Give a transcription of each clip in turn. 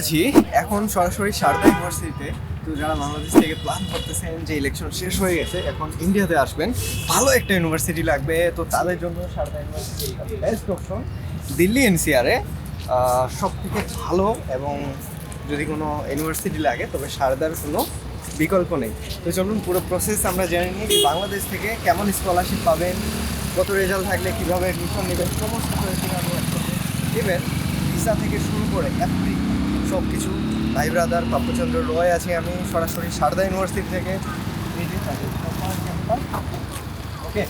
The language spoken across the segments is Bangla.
আছি। এখন সরাসরি সারদা ইউনিভার্সিটিতে তো যারা বাংলাদেশ থেকে প্ল্যান করতেছেন যে ইলেকশন শেষ হয়ে গেছে, এখন ইন্ডিয়াতে আসবেন। ভালো একটা ইউনিভার্সিটি লাগবে। তো তাদের জন্য Sharda university best option Delhi এনসিআরে সব থেকে ভালো এবং যদি কোনো ইউনিভার্সিটি লাগে, তবে সারদার কোনো বিকল্প নেই। তো চলুন, পুরো প্রসেস আমরা জেনে নিই যে বাংলাদেশ থেকে কেমন স্কলারশিপ পাবেন, কত রেজাল্ট থাকলে কীভাবে অ্যাডমিশন নেবেন, সমস্ত ইভেন ভিসা থেকে শুরু করে এভরি সব কিছু ভাই ব্রাদার পাপ্পচন্দ্র রয় আছি আমি, সরাসরি সারদা ইউনিভার্সিটি থেকে। ওকে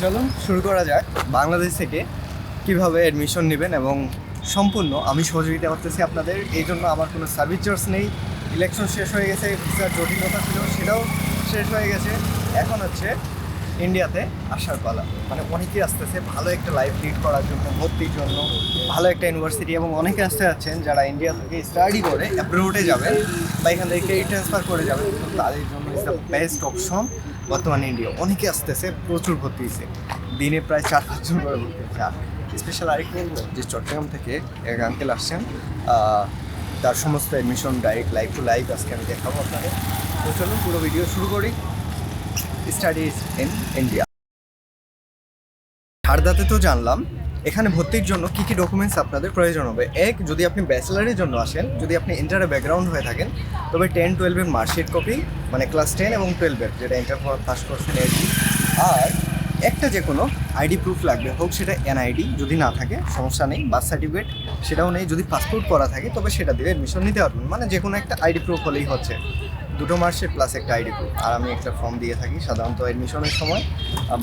চলুন শুরু করা যাক বাংলাদেশ থেকে কীভাবে অ্যাডমিশন নেবেন এবং সম্পূর্ণ আমি সহযোগিতা করতেছি আপনাদের। এই জন্য আমার কোনো সার্ভিস চার্জ নেই। ইলেকশন শেষ হয়ে গেছে ভিসার জটিলতা ছিল, সেটাও শেষ হয়ে গেছে। এখন হচ্ছে ইন্ডিয়াতে আসার পালা। মানে অনেকেই আসতেছে ভালো একটা লাইফ লিড করার জন্য, ভর্তির জন্য, ভালো একটা ইউনিভার্সিটি এবং অনেকে আসতে যাচ্ছেন যারা ইন্ডিয়া থেকে স্টাডি করে অ্যাব্রোডে যাবেন বা এখান থেকে ট্রান্সফার করে যাবেন। তো তাদের জন্য ইজ দ্য বেস্ট অপশন বর্তমানে ইন্ডিয়া অনেকে আসতেছে, প্রচুর ভর্তি হয়েছে দিনে প্রায় চার পাঁচজন করে ভর্তি হচ্ছে আর স্পেশাল আরেকটু যে চট্টগ্রাম থেকে এক আঙ্কেল আসছেন তার সমস্ত admission direct live to live আজকে আমি দেখাবো আপনাদের। তো চলুন পুরো ভিডিও শুরু করি। স্টাডিজ ইন ইন্ডিয়া হারদাতে তো জানলাম, এখানে ভর্তির জন্য কি কি ডকুমেন্টস আপনাদের প্রয়োজন হবে? এক, যদি আপনি ব্যাচেলারের জন্য আসেন, যদি আপনি ইন্টারে ব্যাকগ্রাউন্ড হয়ে থাকেন, তবে টেন টুয়েলভের মার্কশিট কপি মানে ক্লাস টেন এবং টুয়েলভের যেটা ইন্টার পাস করছেন আর কি আর একটা যে কোনো আইডি প্রুফ লাগবে, হোক সেটা এনআইডি যদি না থাকে, সমস্যা নেই বার্থ সার্টিফিকেট সেটাও নেই, যদি পাসপোর্ট করা থাকে, তবে সেটা দিয়ে অ্যাডমিশন নিতে পারবেন। মানে যে কোনো একটা আইডি প্রুফ হলেই হচ্ছে। দুটো মার্কশিট প্লাস একটা আইডি প্রুফ আর আমি একটা ফর্ম দিয়ে থাকি সাধারণত অ্যাডমিশনের সময়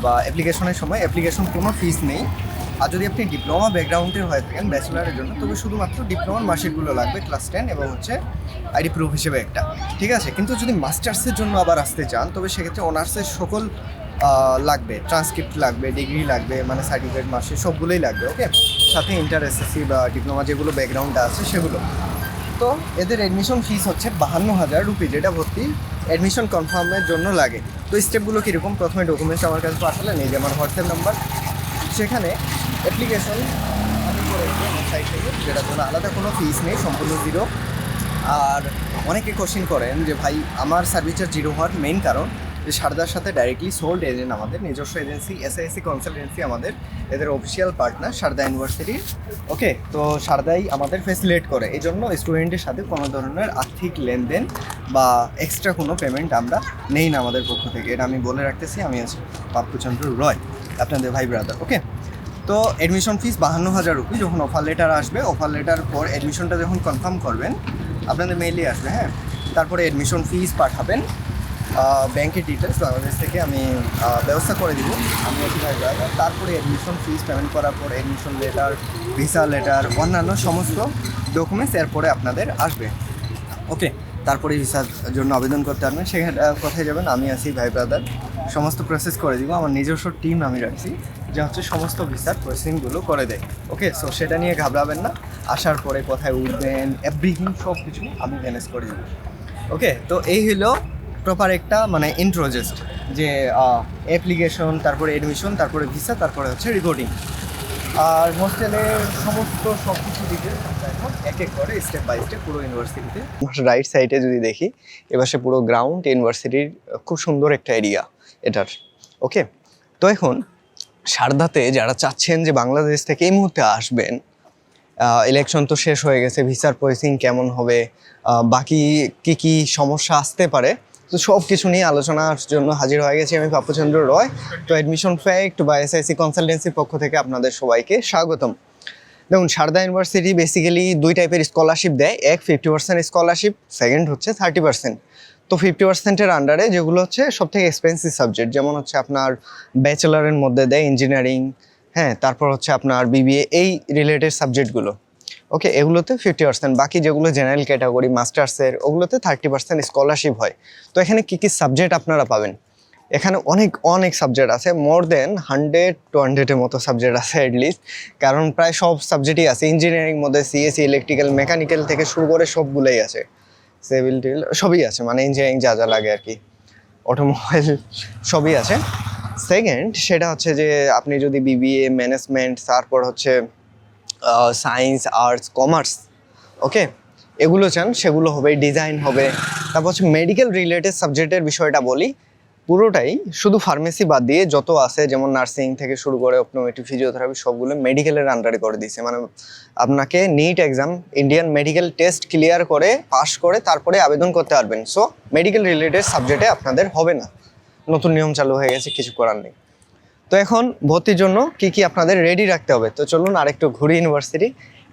বা অ্যাপ্লিকেশনের সময়। অ্যাপ্লিকেশন কোনো ফিস নেই। আর যদি আপনি ডিপ্লোমা ব্যাকগ্রাউন্ডের হয়ে থাকেন ব্যাচেলারের জন্য, তবে শুধুমাত্র ডিপ্লোমার মার্কশিটগুলো লাগবে ক্লাস টেন এবং হচ্ছে আইডি প্রুফ হিসেবে একটা। ঠিক আছে? কিন্তু যদি মাস্টার্সের জন্য আবার আসতে চান, তবে সেক্ষেত্রে অনার্সের সকল লাগবে। ট্রান্সক্রিপ্ট লাগবে ডিগ্রি লাগবে মানে সার্টিফিকেট মার্কশিট সবগুলোই লাগবে ওকে সাথে ইন্টার এসএসসি বা ডিপ্লোমা যেগুলো ব্যাকগ্রাউন্ডে আছে, সেগুলো। তো এদের অ্যাডমিশন ফিস হচ্ছে বাহান্ন হাজার রুপি যেটা ভর্তি অ্যাডমিশন কনফার্মের জন্য লাগে। তো স্টেপগুলো কীরকম? প্রথমে ডকুমেন্টস আমার কাছে পাঠালেন, এই যে আমার হোয়াটসঅ্যাপ নাম্বার সেখানে অ্যাপ্লিকেশন সাইট থেকে যেটার জন্য আলাদা কোনো ফিস নেই, সম্পূর্ণ জিরো আর অনেকে কোশ্চিন করেন যে ভাই, আমার সার্ভিসের জিরো হওয়ার মেইন কারণ। যে সারদার সাথে ডাইরেক্টলি সোল্ড এজেন্ট আমাদের, নিজস্ব এজেন্সি এসআইসি কনসালটেন্সি আমাদের, এদের অফিসিয়াল পার্টনার সারদা ইউনিভার্সিটির ওকে তো সারদাই আমাদের ফেসিলেট করে। এই জন্য স্টুডেন্টের সাথে কোনো ধরনের আর্থিক লেনদেন বা এক্সট্রা কোনো পেমেন্ট আমরা নেই না আমাদের পক্ষ থেকে। এটা আমি বলে রাখতেছি। আমি আছি পাপ্পুচন্দ্র রয়, আপনাদের ভাই ব্রাদার ওকে তো অ্যাডমিশন ফিস বাহান্ন হাজার রুপি যখন অফার লেটার আসবে অফার লেটার পর অ্যাডমিশনটা যখন কনফার্ম করবেন, আপনাদের মেইলে আসবে হ্যাঁ? তারপরে অ্যাডমিশন ফিস পাঠাবেন। ব্যাংকের ডিটেলস বাংলাদেশ থেকে আমি ব্যবস্থা করে দিব। আমি ভাই driver। তারপরে অ্যাডমিশন ফিস পেমেন্ট করার পর অ্যাডমিশন লেটার ভিসা লেটার অন্যান্য সমস্ত ডকুমেন্টস এরপরে আপনাদের আসবে। ওকে। তারপরে ভিসার জন্য আবেদন করতে পারবেন সেখানে কোথায় যাবেন আমি আছি ভাই ব্রাদার সমস্ত প্রসেস করে দিব। আমার নিজস্ব টিম আমি রাখছি যে হচ্ছে সমস্ত ভিসার প্রসেসিংগুলো করে দেয়। ওকে? সো সেটা নিয়ে ঘাবড়াবেন না। আসার পরে কোথায় উঠবেন এভরিথিং সব কিছু আমি ম্যানেজ করে দিব। ওকে? তো এই হলো প্রপার একটা মানে ইন্ট্রোজেস্ট যে অ্যাপ্লিকেশন তারপরে এডমিশন তারপরে ভিসা তারপরে হচ্ছে রিপোর্টিং আর হোস্টেলের সমস্ত সব কিছু আমরা এখন এক এক করে স্টেপ বাই স্টেপ পুরো ইউনিভার্সিটিতে রাইট সাইডে যদি দেখি, এবার সে পুরো গ্রাউন্ড ইউনিভার্সিটির খুব সুন্দর একটা এরিয়া এটার ওকে তো এখন সারদাতে যারা চাচ্ছেন যে বাংলাদেশ থেকে এই মুহূর্তে আসবেন ইলেকশন তো শেষ হয়ে গেছে ভিসার প্রসেসিং কেমন হবে বাকি কি কি সমস্যা আসতে পারে তো সব কিছু নিয়ে আলোচনার জন্য হাজির হয়ে গেছি আমি পাপুচন্দ্র রয়। তো অ্যাডমিশন ফ্যাক্ট বা এসআইসি কনসালটেন্সির পক্ষ থেকে আপনাদের সবাইকে স্বাগতম। দেখুন, সারদা ইউনিভার্সিটি বেসিক্যালি দুই টাইপের স্কলারশিপ দেয়। এক ফিফটি পার্সেন্ট স্কলারশিপ সেকেন্ড হচ্ছে থার্টি পার্সেন্ট তো ফিফটি পার্সেন্টের আন্ডারে যেগুলো হচ্ছে সব থেকে এক্সপেন্সিভ সাবজেক্ট যেমন হচ্ছে আপনার ব্যাচেলারের মধ্যে দেয় ইঞ্জিনিয়ারিং হ্যাঁ তারপর হচ্ছে আপনার বিবিএ এই রিলেটেড সাবজেক্টগুলো ওকে এগুলোতে ফিফটি পার্সেন্ট বাকি যেগুলো জেনারেল ক্যাটাগরি মাস্টার্সের ওগুলোতে থার্টি পার্সেন্ট স্কলারশিপ হয়। তো এখানে কী কী সাবজেক্ট আপনারা পাবেন? এখানে অনেক অনেক সাবজেক্ট আছে মোর দেন হান্ড্রেড টু হান্ড্রেডের মতো সাবজেক্ট আছে অ্যাটলিস্ট কারণ প্রায় সব সাবজেক্টই আছে। ইঞ্জিনিয়ারিং মধ্যে সিএসসি ইলেকট্রিক্যাল মেকানিক্যাল থেকে শুরু করে সবগুলোই আছে। সিভিল টিভিল সবই আছে মানে ইঞ্জিনিয়ারিং যা যা লাগে আর কি। অটোমোবাইল সবই আছে। সেকেন্ড সেটা হচ্ছে যে আপনি যদি বিবিএ ম্যানেজমেন্ট তারপর হচ্ছে সায়েন্স আর্টস কমার্স ওকে এগুলো চান, সেগুলো হবে ডিজাইন হবে। তারপর হচ্ছে মেডিকেল রিলেটেড সাবজেক্টের বিষয়টা বলি। পুরোটাই শুধু ফার্মেসি বাদ দিয়ে যত আছে, যেমন নার্সিং থেকে শুরু করে অপনোমেটিক ফিজিওথেরাপি সবগুলো মেডিকেলের আন্ডারে করে দিয়েছে। মানে আপনাকে NEET exam Indian medical test clear করে পাস করে, তারপরে আবেদন করতে পারবেন। সো মেডিকেল রিলেটেড সাবজেক্টে আপনাদের হবে না। নতুন নিয়ম চালু হয়ে গেছে, কিছু করার নেই। তো এখন ভর্তির জন্য কি কি আপনাদের রেডি রাখতে হবে? তো চলুন আরেকটু ঘুরি ইউনিভার্সিটি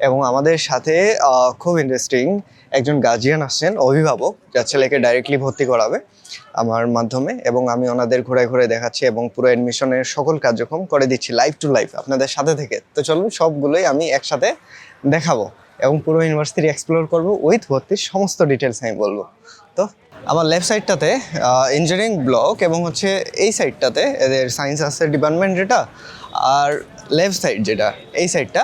এবং আমাদের সাথে খুব ইন্টারেস্টিং একজন গার্জিয়ান আসছেন, অভিভাবক, যার ছেলেকে ডাইরেক্টলি ভর্তি করাবে আমার মাধ্যমে এবং আমি ওনাদের ঘুরে ঘুরে দেখাচ্ছি এবং পুরো অ্যাডমিশনের সকল কার্যক্রম করে দিচ্ছি লাইভ টু লাইভ আপনাদের সাথে থেকে। তো চলুন সবগুলোই আমি একসাথে দেখাবো এবং পুরো ইউনিভার্সিটি এক্সপ্লোর করব উইথ ভর্তির সমস্ত ডিটেলস আমি বলব। তো আমার লেফট সাইডটাতে ইঞ্জিনিয়ারিং ব্লক এবং হচ্ছে এই সাইডটাতে এদের সায়েন্স আর্টসের ডিপার্টমেন্ট যেটা, আর লেফট সাইড যেটা, এই সাইডটা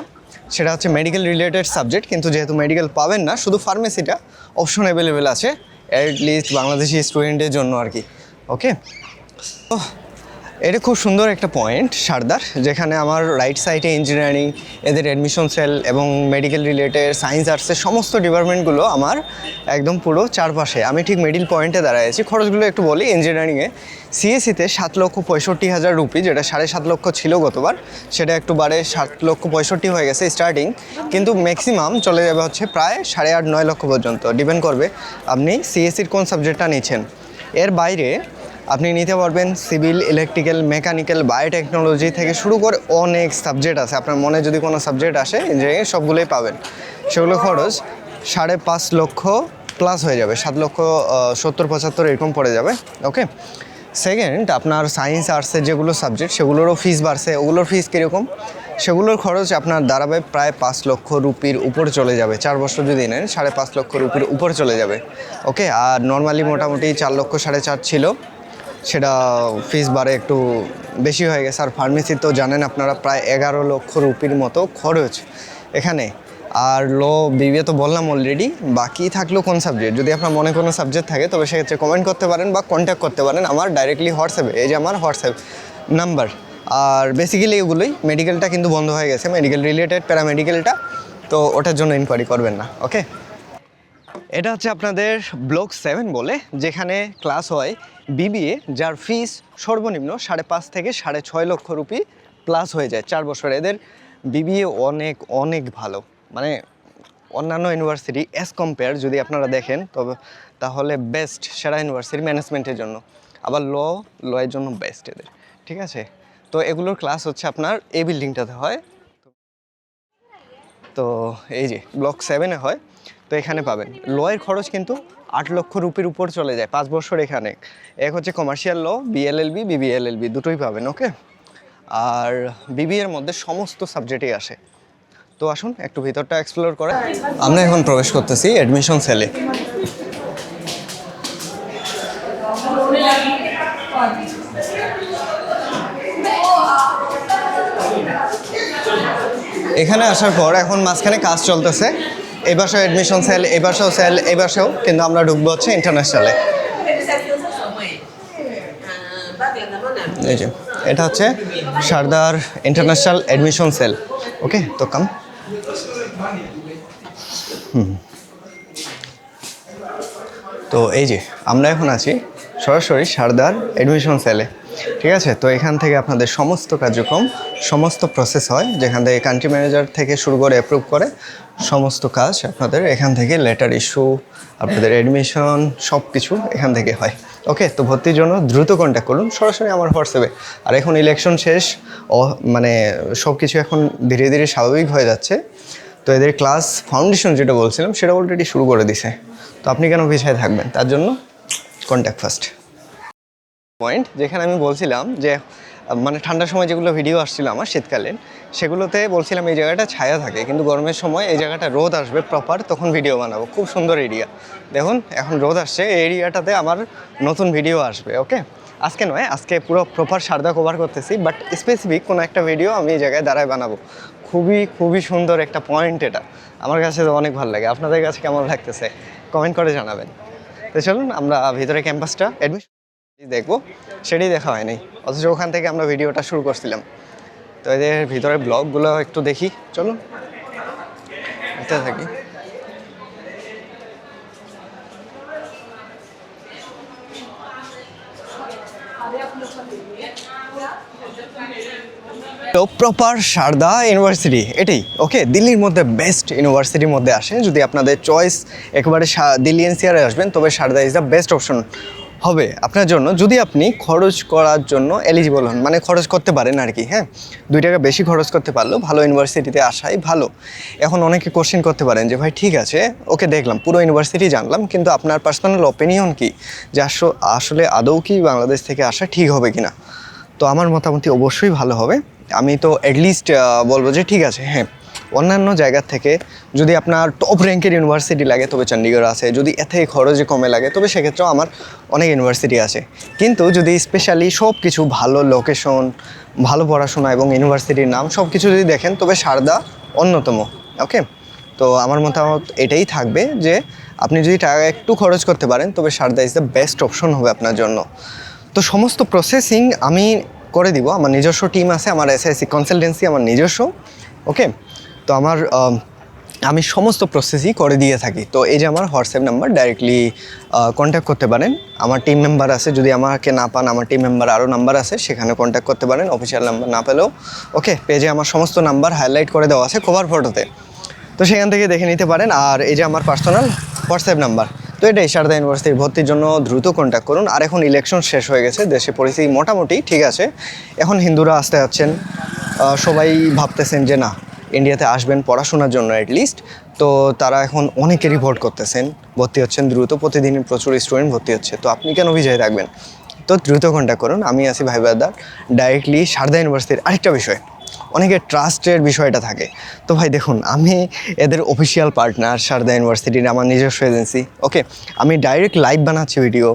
সেটা হচ্ছে মেডিকেল রিলেটেড সাবজেক্ট কিন্তু যেহেতু মেডিকেল পাবেন না, শুধু ফার্মেসিটা অপশন অ্যাভেলেবেল আছে অ্যাট লিস্ট বাংলাদেশি স্টুডেন্টের জন্য আর কি ওকে তো এটা খুব সুন্দর একটা পয়েন্ট সারদার, যেখানে আমার রাইট সাইডে ইঞ্জিনিয়ারিং এদের অ্যাডমিশন সেল এবং মেডিকেল রিলেটেড সায়েন্স আর্টসের সমস্ত ডিপার্টমেন্টগুলো আমার একদম পুরো চারপাশে। আমি ঠিক মিডিল পয়েন্টে দাঁড়ায় আছি। খরচগুলো একটু বলি ইঞ্জিনিয়ারিংয়ে সিএসিতে সাত লক্ষ পঁয়ষট্টি হাজার রুপি যেটা সাড়ে সাত লক্ষ ছিল গতবার, সেটা একটু বাড়ে, সাত লক্ষ পঁয়ষট্টি হয়ে গেছে স্টার্টিং কিন্তু ম্যাক্সিমাম চলে যাবে হচ্ছে প্রায় সাড়ে আট, নয় লক্ষ পর্যন্ত। ডিপেন্ড করবে আপনি সিএসির কোন সাবজেক্টটা নিচ্ছেন। এর বাইরে আপনি নিতে পারবেন সিভিল ইলেকট্রিক্যাল মেকানিক্যাল বায়োটেকনোলজি থেকে শুরু করে অনেক সাবজেক্ট আছে। আপনার মনে যদি কোনো সাবজেক্ট আসে ইঞ্জিনিয়ারিং সবগুলোই পাবেন। সেগুলো খরচ সাড়ে পাঁচ লক্ষ প্লাস হয়ে যাবে। সাত লক্ষ সত্তর, পঁচাত্তর এরকম পড়ে যাবে। ওকে সেকেন্ড আপনার সায়েন্স আর্টসের যেগুলো সাবজেক্ট সেগুলোরও ফিস বাড়ছে। ওগুলোর ফিস কীরকম? সেগুলোর খরচ আপনার দাঁড়াবে প্রায় পাঁচ লক্ষ রুপির উপর চলে যাবে। চার বছর যদি নেন, সাড়ে পাঁচ লক্ষ রুপির উপর চলে যাবে। ওকে আর নর্মালি মোটামুটি চার লক্ষ, সাড়ে চার ছিল। সেটা ফিস বাড়ে একটু বেশি হয়ে গেছে। আর ফার্মেসি তো জানেন আপনারা, প্রায় এগারো লক্ষ রুপির মতো খরচ এখানে। আর লো বিবিএ তো বললাম অলরেডি বাকি থাকল কোন সাবজেক্ট যদি আপনার মনে কোনো সাবজেক্ট থাকে, তবে সেক্ষেত্রে কমেন্ট করতে পারেন বা কন্ট্যাক্ট করতে পারেন আমার ডাইরেক্টলি হোয়াটসঅ্যাপে এই যে আমার হোয়াটসঅ্যাপ নাম্বার আর বেসিক্যালি এগুলোই মেডিকেলটা কিন্তু বন্ধ হয়ে গেছে মেডিকেল রিলেটেড প্যারামেডিকেলটা তো ওটার জন্য ইনকোয়ারি করবেন না ওকে এটা হচ্ছে আপনাদের ব্লক সেভেন বলে, যেখানে ক্লাস হয় বিবিএ, যার ফিস সর্বনিম্ন সাড়ে পাঁচ থেকে সাড়ে ছয় লক্ষ রুপি প্লাস হয়ে যায়। চার বছর এদের বিবিএ অনেক অনেক ভালো। মানে অন্যান্য ইউনিভার্সিটি অ্যাজ কম্পেয়ার যদি আপনারা দেখেন, তবে তাহলে বেস্ট সেরা ইউনিভার্সিটি ম্যানেজমেন্টের জন্য। আবার ল লয়ের জন্য বেস্ট এদের। ঠিক আছে? তো এগুলোর ক্লাস হচ্ছে আপনার এই বিল্ডিংটাতে হয়। তো এই যে ব্লক সেভেনে হয়। তো এখানে পাবেন। লয়ের খরচ কিন্তু আট লক্ষ রুপির উপর চলে যায় পাঁচ বছর এখানে। এক হচ্ছে কমার্শিয়াল ল বিএলএলবি বিবিএলএলবি দুটোই পাবেন ওকে আর বিবি এর মধ্যে সমস্ত সাবজেক্টই আসে। তো আসুন, একটু ভিতরটা এক্সপ্লোর করে। আমরা এখন প্রবেশ করতেছি অ্যাডমিশন সেলে এখানে আসার পর এখন মাঝখানে কাজ চলতেছে। এই বাসাও অ্যাডমিশন সেল এই বাসাও সেল এই বাসাও, কিন্তু আমরা ঢুকবো হচ্ছে ইন্টারন্যাশনালে এই যে, এটা হচ্ছে সারদার ইন্টারন্যাশনাল অ্যাডমিশন সেল ওকে, তো কাম হুম। তো এই যে, আমরা এখন আছি সরাসরি সারদার অ্যাডমিশন সেলে ঠিক আছে? তো এখান থেকে আপনাদের সমস্ত কার্যক্রম, সমস্ত প্রসেস হয়, যেখান থেকে কান্ট্রি ম্যানেজার থেকে শুরু করে অ্যাপ্রুভ করে, সমস্ত কাজ আপনাদের এখান থেকে লেটার ইস্যু আপনাদের অ্যাডমিশন সব কিছু এখান থেকে হয়। ওকে তো ভর্তির জন্য দ্রুত কন্ট্যাক্ট করুন, সরাসরি আমার হোয়াটসঅ্যাপে। আর এখন ইলেকশন শেষ মানে সব কিছু এখন ধীরে ধীরে স্বাভাবিক হয়ে যাচ্ছে। তো এদের ক্লাস ফাউন্ডেশন যেটা বলছিলাম, সেটা অলরেডি শুরু করে দিছে। তো আপনি কেন পিছিয়ে থাকবেন? তার জন্য কন্ট্যাক্ট ফার্স্ট পয়েন্ট যেখানে আমি বলছিলাম যে মানে ঠান্ডার সময় যেগুলো ভিডিও আসছিল আমার শীতকালীন, সেগুলোতে বলছিলাম এই জায়গাটা ছায়া থাকে, কিন্তু গরমের সময় এই জায়গাটা রোদ আসবে প্রপার তখন ভিডিও বানাবো। খুব সুন্দর এরিয়া দেখুন, এখন রোদ আসছে, এই এরিয়াটাতে আমার নতুন ভিডিও আসবে ওকে আজকে নয়, আজকে পুরো প্রপার সারদা কভার করতেছি বাট স্পেসিফিক কোনো একটা ভিডিও আমি এই জায়গায় দাঁড়ায় বানাবো। খুবই খুবই সুন্দর একটা পয়েন্ট এটা। আমার কাছে তো অনেক ভালো লাগে। আপনাদের কাছে কেমন লাগতেছে? কমেন্ট করে জানাবেন। তো চলুন, আমরা ভিতরে ক্যাম্পাসটা অ্যাডমিশন দেখব, সেটাই দেখা হয়নি অথচ ওখান থেকে আমরা ভিডিওটা শুরু করছিলাম। তো এদের ভিতরে ব্লগগুলো একটু দেখি। চলো এটা থাকি। টপ প্রপার সারদা ইউনিভার্সিটি এটাই। ওকে দিল্লির মধ্যে বেস্ট ইউনিভার্সিটির মধ্যে আসে যদি আপনাদের চয়েস একেবারে দিল্লি এনসিআরে আসবেন, তবে Sharda is the best option হবে। আপনার জন্য যদি আপনি খরচ করার জন্য এলিজিবল হন মানে খরচ করতে পারেন আর কি হ্যাঁ? দুই টাকা বেশি খরচ করতে পারলেও ভালো ইউনিভার্সিটিতে আসাই ভালো। এখন অনেকে কোশ্চেন করতে পারেন যে, ভাই, ঠিক আছে, ওকে দেখলাম, পুরো ইউনিভার্সিটি জানলাম, কিন্তু আপনার পার্সোনাল অপিনিয়ন কি? যে আস- আসলে আদৌ কি বাংলাদেশ থেকে আসা ঠিক হবে কি না? তো আমার মতামত অবশ্যই ভালো হবে। আমি তো অ্যাটলিস্ট বলব যে ঠিক আছে হ্যাঁ। অন্যান্য জায়গার থেকে যদি আপনার টপ র্যাঙ্কের ইউনিভার্সিটি লাগে, তবে চণ্ডীগড় আছে। যদি এতে খরচে কমে লাগে, তবে সেক্ষেত্রেও আমার অনেক ইউনিভার্সিটি আছে। কিন্তু যদি স্পেশালি সব কিছু ভালো লোকেশন ভালো পড়াশোনা এবং ইউনিভার্সিটির নাম সব কিছু যদি দেখেন, তবে সারদা অন্যতম ওকে তো আমার মতামত এটাই থাকবে যে, আপনি যদি টাকা একটু খরচ করতে পারেন, তবে Sharda is the best option হবে আপনার জন্য। তো সমস্ত প্রসেসিং আমি করে দিব। আমার নিজস্ব টিম আছে, আমার এসআইসি কনসালটেন্সি আমার নিজস্ব ওকে তো আমার আমি সমস্ত প্রসেসই করে দিয়ে থাকি। তো এই যে আমার হোয়াটসঅ্যাপ নাম্বার ডাইরেক্টলি কন্ট্যাক্ট করতে পারেন। আমার টিম মেম্বার আছে, যদি আমাকে না পান, আমার টিম মেম্বার আরও নাম্বার আছে, সেখানে কন্ট্যাক্ট করতে পারেন অফিসিয়াল নাম্বার না পেলেও। ওকে পেজে আমার সমস্ত নাম্বার হাইলাইট করে দেওয়া আছে কভার ফটোতে তো সেখান থেকে দেখে নিতে পারেন। আর এই যে আমার পার্সোনাল হোয়াটসঅ্যাপ নাম্বার তো এটাই সারদা ইউনিভার্সিটির ভর্তির জন্য দ্রুত কন্ট্যাক্ট করুন। আর এখন ইলেকশন শেষ হয়ে গেছে, দেশে পরিস্থিতি মোটামুটি ঠিক আছে। এখন হিন্দুরা আসতে যাচ্ছেন। সবাই ভাবতেছেন যে না ইন্ডিয়াতে আসবেন পড়াশোনার জন্য অ্যাটলিস্ট তো তারা এখন অনেকেরই ভোট করতেছেন, ভর্তি হচ্ছেন, দ্রুত প্রতিদিন প্রচুর স্টুডেন্ট ভর্তি হচ্ছে। তো আপনি কেন বিজয় থাকবেন? তো দ্রুত কন্ট্যাক্ট করুন, আমি আছি ভাই বাদার ডাইরেক্টলি সারদা ইউনিভার্সিটির আরেকটা বিষয়। অনেকে ট্রাস্টের বিষয়টা থাকে। তো ভাই দেখুন, আমি এদের অফিসিয়াল পার্টনার সারদা ইউনিভার্সিটির আমার নিজস্ব এজেন্সি ওকে আমি ডাইরেক্ট লাইভ বানাচ্ছি ভিডিও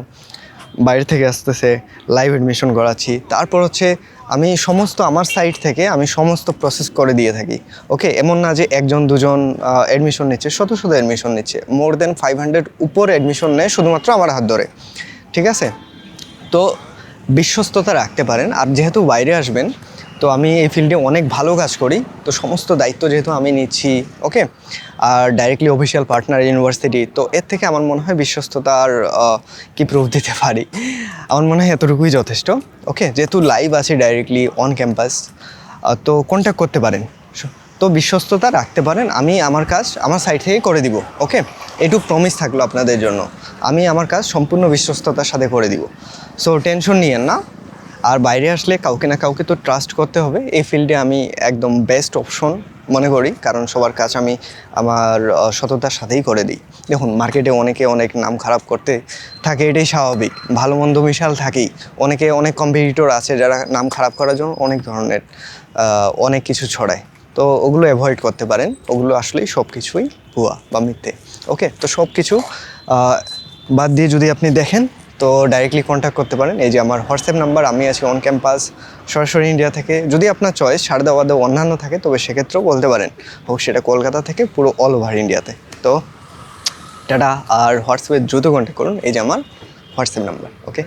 বাইরে থেকে আসতেছে লাইভ অ্যাডমিশন করাচ্ছি। তারপর হচ্ছে আমি সমস্ত আমার সাইট থেকে আমি সমস্ত প্রসেস করে দিয়ে থাকি ওকে এমন না যে একজন, দুজন অ্যাডমিশন নিচ্ছে, শত শত অ্যাডমিশন নিচ্ছে মোর দেন ফাইভ হান্ড্রেড উপর অ্যাডমিশন নেয় শুধুমাত্র আমার হাত ধরে, ঠিক আছে? তো বিশ্বস্ততা রাখতে পারেন, আর যেহেতু বাইরে আসবেন তো আমি এই ফিল্ডে অনেক ভালো কাজ করি। তো সমস্ত দায়িত্ব যেহেতু আমি নিচ্ছি, ওকে? আর ডাইরেক্টলি অফিসিয়াল পার্টনার ইউনিভার্সিটি তো এর থেকে আমার মনে হয় বিশ্বস্ততার কি প্রুফ দিতে পারি? আমার মনে হয় এতটুকুই যথেষ্ট, ওকে? যেহেতু লাইভ আছে ডাইরেক্টলি অন ক্যাম্পাস তো কন্ট্যাক্ট করতে পারেন। তো বিশ্বস্ততা রাখতে পারেন, আমি আমার কাজ আমার সাইড থেকে করে দিব, ওকে? এটু প্রমিস থাকল আপনাদের জন্য। আমি আমার কাজ সম্পূর্ণ বিশ্বস্ততার সাথে করে দিব। সো টেনশন নিয়েন না। আর বাইরে আসলে কাউকে না কাউকে তো ট্রাস্ট করতে হবে। এই ফিল্ডে আমি একদম বেস্ট অপশন মনে করি, কারণ সবার কাজ আমি আমার সততার সাথেই করে দিই। দেখুন মার্কেটে অনেকে অনেক নাম খারাপ করতে থাকে, এটাই স্বাভাবিক। ভালো মন্দ বিশাল থাকেই। অনেকে অনেক কম্পিটিটর আছে যারা নাম খারাপ করার জন্য অনেক ধরনের অনেক কিছু ছড়ায়। তো ওগুলো অ্যাভয়েড করতে পারেন। ওগুলো আসলেই সব কিছুই ভুয়া বা মিথ্যে। ওকে তো সব কিছু বাদ দিয়ে যদি আপনি দেখেন তো ডাইরেক্টলি কন্ট্যাক্ট করতে পারেন। এই যে আমার হোয়াটসঅ্যাপ নাম্বার আমি আছি অন ক্যাম্পাস সরাসরি ইন্ডিয়া থেকে। যদি আপনার চয়েস সারদা ওয়াদা অন্যান্য থাকে, তবে সেক্ষেত্রেও বলতে পারেন। হোক, সেটা কলকাতা থেকে পুরো অল ওভার ইন্ডিয়াতে তো টাটা, আর হোয়াটসঅ্যাপে দ্রুত কন্ট্যাক্ট করুন। এই যে আমার হোয়াটসঅ্যাপ নাম্বার ওকে